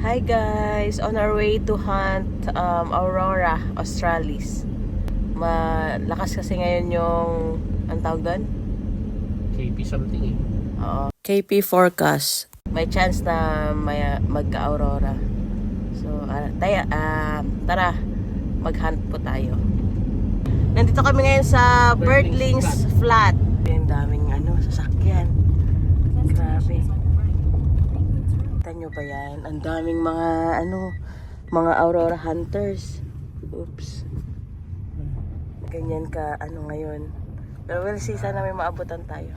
Hi guys! On our way to hunt um, Aurora Australis. Malakas kasi ngayon yung, ang tawag doon? KP something eh. Oo. KP forecast. May chance na may magka-aurora. So, ah, taya, ah, tara, mag-hunt po tayo. Nandito kami ngayon sa Birdlings Flat. Ang daming ano, sasakyan. Grabe. Kita nyo ba yan? Ang daming mga ano, mga aurora hunters. Oops. Ganyan ka ano ngayon. Pero we'll see, sana may maabutan tayo.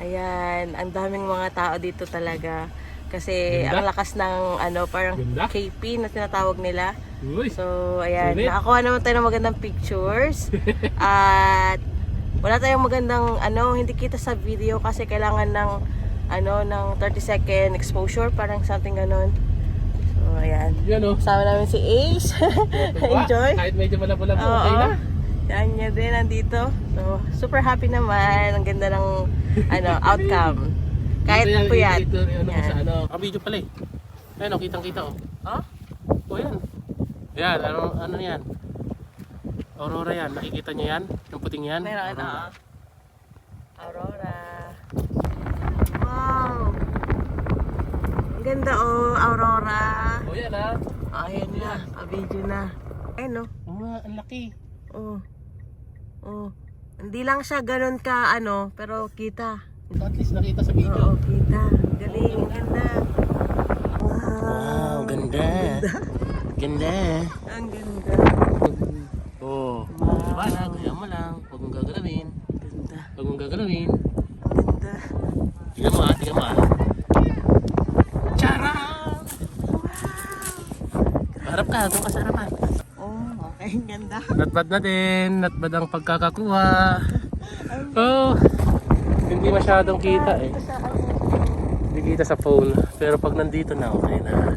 Ayan, ang daming mga tao dito talaga. Kasi Ganda. ang lakas ng ano, parang Ganda. KP na tinatawag nila. Uy! So, ayan, Sulit. nakakuha naman tayo ng magandang pictures. At wala tayong magandang ano, hindi kita sa video kasi kailangan ng ano, ng 30 second exposure, parang something ganon. So, ayan. Yan o. Kasama namin si Ace. Enjoy. Kahit medyo malabo-labo, Oo. okay na. Yan niya din nandito. So, super happy naman. Ang ganda ng ano, outcome. Kahit Ito yan, puyat. Ito, ano, Yan. sa ano. Ang video pala eh. Ayun o, kitang-kita o. Oh? O yan. Yan, ano, ano yan? Aurora yan. Nakikita niyo yan? Yung puting yan? Meron Aurora. na. Aurora. Wow. Ang ganda oh, Aurora. O yan ha. Oh, ayan na. Pa-video na. Ayun oh. Oo nga, ang laki. Oh. Oh. Hindi lang siya ganun ka ano, pero kita. At least nakita sa video. Oo, kita. Galing, ang ganda. Wow. ganda. Ganda. Ang ganda. Oo. Wow. Diba na, kaya mo lang. Huwag mong gagalawin. Ganda. Huwag mong gagalawin. Ganda. Tingnan mo ah, tingnan mo ah. Tara! Harap ka, doon ka sa harapan. Oh, okay. Ganda. Not bad na din, not bad ang pagkakakuha. Oh, hindi masyadong kita eh. Hindi kita sa phone. Pero pag nandito na, okay na.